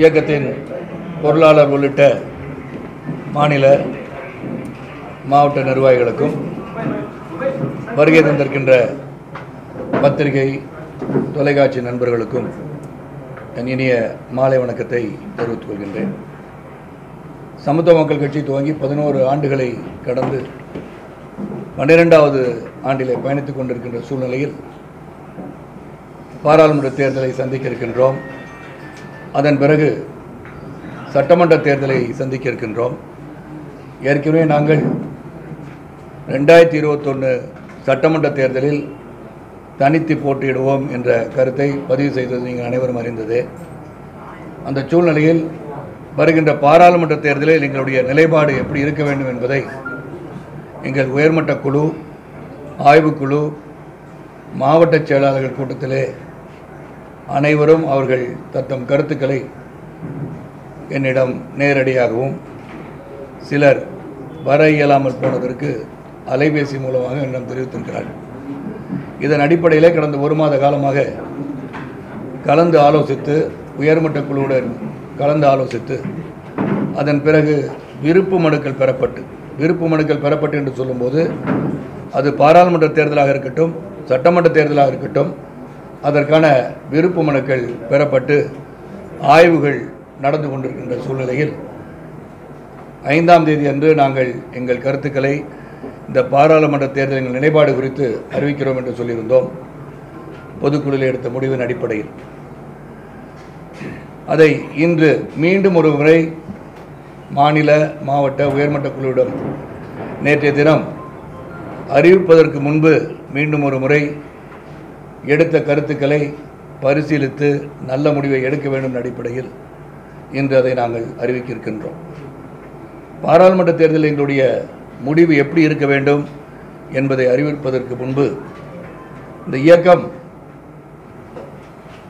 இயக்கத்தின் பொருளாளர் உள்ளிட்ட மாநில மாவட்ட நிர்வாகிகளுக்கும் வருகை தந்திருக்கின்ற பத்திரிகை தொலைக்காட்சி நண்பர்களுக்கும் என் இனிய மாலை வணக்கத்தை தெரிவித்துக் கொள்கின்றேன். சமத்துவ மக்கள் கட்சி துவங்கி பதினோரு ஆண்டுகளை கடந்து பன்னிரெண்டாவது ஆண்டிலே பயணித்துக் கொண்டிருக்கின்ற சூழ்நிலையில் பாராளுமன்ற தேர்தலை சந்திக்க இருக்கின்றோம். அதன் பிறகு சட்டமன்ற தேர்தலை சந்திக்க இருக்கின்றோம். ஏற்கனவே நாங்கள் ரெண்டாயிரத்தி இருபத்தொன்று சட்டமன்ற தேர்தலில் தனித்து போட்டியிடுவோம் என்ற கருத்தை பதிவு செய்தது நீங்கள் அனைவரும் அறிந்ததே. அந்த சூழ்நிலையில் வருகின்ற பாராளுமன்ற தேர்தலில் எங்களுடைய நிலைப்பாடு எப்படி இருக்க வேண்டும் என்பதை எங்கள் உயர்மட்ட குழு ஆய்வுக்குழு மாவட்ட செயலாளர்கள் கூட்டத்திலே அனைவரும் அவர்கள் தத்தம் கருத்துக்களை என்னிடம் நேரடியாகவும் சிலர் வர இயலாமல் போனதற்கு அலைபேசி மூலமாக என்னிடம் தெரிவித்திருக்கிறார்கள். இதன் அடிப்படையிலே கடந்த ஒரு மாத காலமாக கலந்து ஆலோசித்து உயர்மட்ட குழுவுடன் கலந்து ஆலோசித்து அதன் பிறகு விருப்பு மனுக்கள் பெறப்பட்டு விருப்பு மனுக்கள் பெறப்பட்டு என்று சொல்லும்போது அது பாராளுமன்ற தேர்தலாக இருக்கட்டும் சட்டமன்ற தேர்தலாக இருக்கட்டும் அதற்கான விருப்பு மனுக்கள் பெறப்பட்டு ஆய்வுகள் நடந்து கொண்டிருக்கின்ற சூழ்நிலையில் ஐந்தாம் தேதி அன்று நாங்கள் எங்கள் கருத்துக்களை இந்த பாராளுமன்ற தேர்தலின் நிலைப்பாடு குறித்து அறிவிக்கிறோம் என்று சொல்லியிருந்தோம். பொதுக்குழுவில் எடுத்த முடிவின் அடிப்படையில். அதை இன்று மீண்டும் ஒரு முறை மாநில மாவட்ட உயர்மட்ட குழுவிடம் நேற்றைய தினம் அறிவிப்பதற்கு முன்பு மீண்டும் ஒரு முறை எடுத்த கருத்துக்களை பரிசீலித்து நல்ல முடிவை எடுக்க வேண்டும் அடிப்படையில் இன்று அதை நாங்கள் அறிவிக்க இருக்கின்றோம் பாராளுமன்ற தேர்தலில் எங்களுடைய முடிவு எப்படி இருக்க வேண்டும் என்பதை அறிவிப்பதற்கு முன்பு இந்த இயக்கம்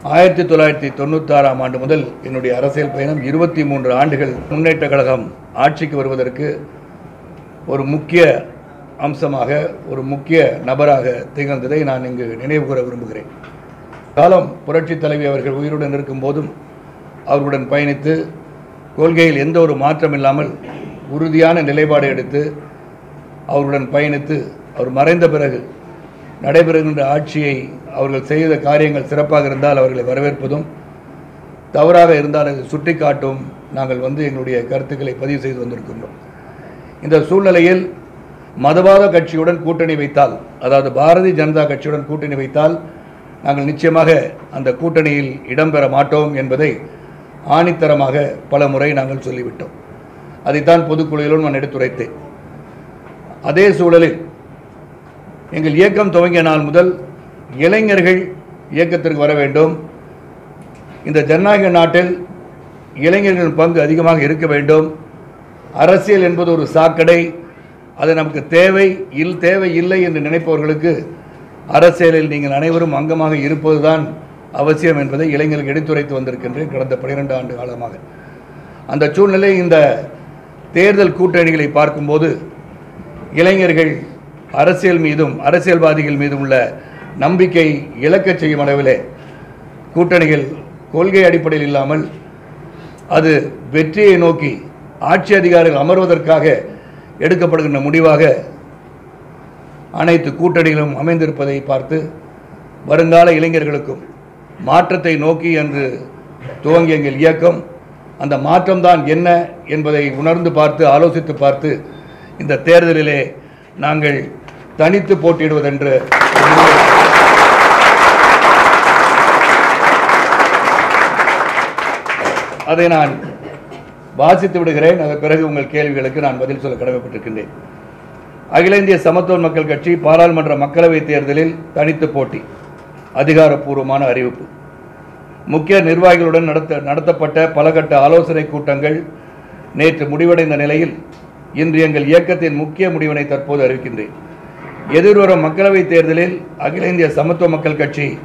ஆயிரத்தி தொள்ளாயிரத்தி தொண்ணூத்தாறாம் ஆண்டு முதல் என்னுடைய அரசியல் பயணம் இருபத்தி மூன்று ஆண்டுகள் முன்னேற்ற கழகம் ஆட்சிக்கு வருவதற்கு ஒரு முக்கிய அம்சமாக ஒரு முக்கிய நபராக திகழ்ந்ததை நான் இங்கு நினைவு கூற விரும்புகிறேன். காலம் புரட்சித் தலைவி அவர்கள் உயிருடன் இருக்கும்போதும் அவர்களுடன் பயணித்து கொள்கையில் எந்த ஒரு மாற்றம் இல்லாமல் உறுதியான நிலைப்பாடு எடுத்து அவருடன் பயணித்து அவர் மறைந்த பிறகு நடைபெறுகின்ற ஆட்சியை அவர்கள் செய்த காரியங்கள் சிறப்பாக இருந்தால் அவர்களை வரவேற்பதும் தவறாக இருந்தால் அதை சுட்டிக்காட்டும் நாங்கள் வந்து எங்களுடைய கருத்துக்களை பதிவு செய்து வந்திருக்கின்றோம். இந்த சூழ்நிலையில் மதவாத கட்சியுடன் கூட்டணி வைத்தால் அதாவது பாரதிய ஜனதா கட்சியுடன் கூட்டணி வைத்தால் நாங்கள் நிச்சயமாக அந்த கூட்டணியில் இடம்பெற மாட்டோம் என்பதை ஆணித்தரமாக பல முறை நாங்கள் சொல்லிவிட்டோம். அதைத்தான் பொதுக்குழுவிலும் நான் எடுத்துரைத்தேன். அதே சூழலில் எங்கள் இயக்கம் துவங்கிய நாள் முதல் இளைஞர்கள் இயக்கத்திற்கு வர வேண்டும். இந்த ஜனநாயக நாட்டில் இளைஞர்களின் பங்கு அதிகமாக இருக்க வேண்டும். அரசியல் என்பது ஒரு சாக்கடை. அது நமக்கு தேவை இல் தேவை இல்லை என்று நினைப்பவர்களுக்கு அரசியலில் நீங்கள் அனைவரும் அங்கமாக இருப்பதுதான் அவசியம் என்பதை இளைஞர்களுக்கு எடுத்துரைத்து வந்திருக்கின்றேன் கடந்த பனிரெண்டு ஆண்டு காலமாக. அந்த சூழ்நிலை இந்த தேர்தல் கூட்டணிகளை பார்க்கும்போது இளைஞர்கள் அரசியல் மீதும் அரசியல்வாதிகள் மீதும் உள்ள நம்பிக்கை இழக்கச் செய்யும் அளவிலே கூட்டணிகள் கொள்கை அடிப்படையில் இல்லாமல் அது வெற்றியை நோக்கி ஆட்சி அதிகாரிகள் அமர்வதற்காக எடுக்கப்படுகின்ற முடிவாக அனைத்து கூட்டணிகளும் அமைந்திருப்பதை பார்த்து வருங்கால இளைஞர்களுக்கும் மாற்றத்தை நோக்கி என்று துவங்கிய எங்கள் இயக்கம் அந்த மாற்றம்தான் என்ன என்பதை உணர்ந்து பார்த்து ஆலோசித்து பார்த்து இந்த தேர்தலிலே நாங்கள் தனித்து போட்டியிடுவதென்று அதை நான் வாசித்து விடுகிறேன். அதன் பிறகு உங்கள் கேள்விகளுக்கு நான் பதில் சொல்ல கடமைப்பட்டிருக்கின்றேன். அகில இந்திய சமத்துவ மக்கள் கட்சி பாராளுமன்ற மக்களவைத் தேர்தலில் தனித்து போட்டி அதிகாரப்பூர்வமான அறிவிப்பு. முக்கிய நிர்வாகிகளுடன் நடத்த நடத்தப்பட்ட பலகட்ட ஆலோசனை கூட்டங்கள் நேற்று முடிவடைந்த நிலையில் இன்று எங்கள் இயக்கத்தின் முக்கிய முடிவினை தற்போது அறிவிக்கின்றேன். எதிர்வரும் மக்களவைத் தேர்தலில் அகில இந்திய சமத்துவ மக்கள் கட்சி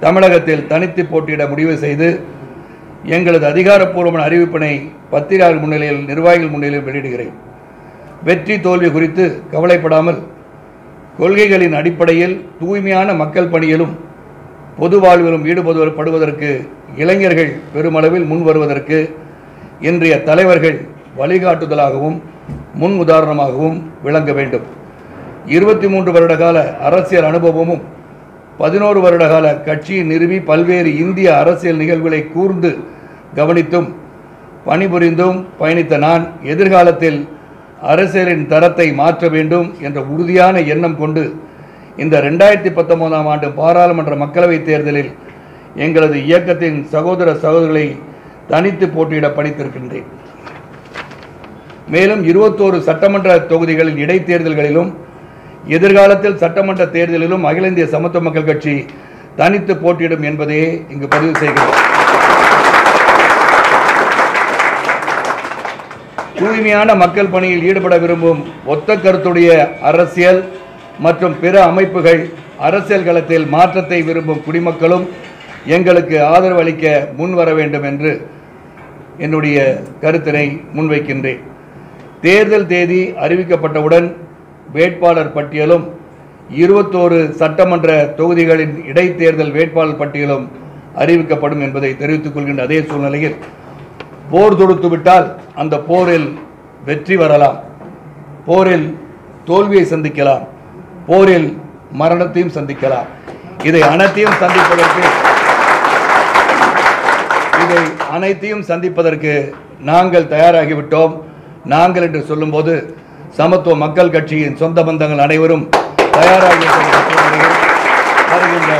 தமிழகத்தில் தனித்து போட்டியிட முடிவு செய்து எங்களது அதிகாரப்பூர்வமான அறிவிப்பினை பத்திரிகையாளர் முன்னிலையில் நிர்வாகிகள் முன்னிலையில் வெளியிடுகிறேன். வெற்றி தோல்வி குறித்து கவலைப்படாமல் கொள்கைகளின் அடிப்படையில் தூய்மையான மக்கள் பணியிலும் பொது வாழ்விலும் ஈடுபடுவதற்கு இளைஞர்கள் பெருமளவில் முன் வருவதற்கு இன்றைய தலைவர்கள் வழிகாட்டுதலாகவும் முன் உதாரணமாகவும் விளங்க வேண்டும். இருபத்தி மூன்று வருட கால அரசியல் அனுபவமும் பதினோரு வருடகால கட்சியை நிறுவி பல்வேறு இந்திய அரசியல் நிகழ்வுகளை கூர்ந்து கவனித்தும் பணிபுரிந்தும் பயணித்த நான் எதிர்காலத்தில் அரசியலின் தரத்தை மாற்ற வேண்டும் என்ற உறுதியான எண்ணம் கொண்டு இந்த ரெண்டாயிரத்தி பத்தொன்பதாம் ஆண்டு பாராளுமன்ற மக்களவைத் தேர்தலில் எங்களது இயக்கத்தின் சகோதர சகோதரிகளை தனித்து போட்டியிட பணித்திருக்கின்றேன். மேலும் இருபத்தோரு சட்டமன்ற தொகுதிகளில் இடைத்தேர்தல்களிலும் எதிர்காலத்தில் சட்டமன்ற தேர்தலிலும் அகில இந்திய சமத்துவ மக்கள் கட்சி தனித்து போட்டியிடும் என்பதையே இங்கு பதிவு செய்கிறோம். தூய்மையான மக்கள் பணியில் ஈடுபட விரும்பும் ஒத்த கருத்துடைய அரசியல் மற்றும் பிற அமைப்புகள் அரசியல் களத்தில் மாற்றத்தை விரும்பும் குடிமக்களும் எங்களுக்கு ஆதரவு அளிக்க முன் வர வேண்டும் என்று என்னுடைய கருத்தினை முன்வைக்கின்றேன். தேர்தல் தேதி அறிவிக்கப்பட்டவுடன் வேட்பாளர் பட்டியலும் இருபத்தோரு சட்டமன்ற தொகுதிகளின் இடைத்தேர்தல் வேட்பாளர் பட்டியலும் அறிவிக்கப்படும் என்பதை தெரிவித்துக் கொள்கின்ற அதே சூழ்நிலையில் போர் தொடுத்துவிட்டால் அந்த போரில் வெற்றி வரலாம். போரில் தோல்வியை சந்திக்கலாம். போரில் மரணத்தையும் சந்திக்கலாம். இதை அனைத்தையும் சந்திப்பதற்கு இதை அனைத்தையும் சந்திப்பதற்கு நாங்கள் தயாராகிவிட்டோம். நாங்கள் என்று சொல்லும்போது சமத்துவ மக்கள் கட்சியின் சொந்த பந்தங்கள் அனைவரும் தயாராகி வருகின்ற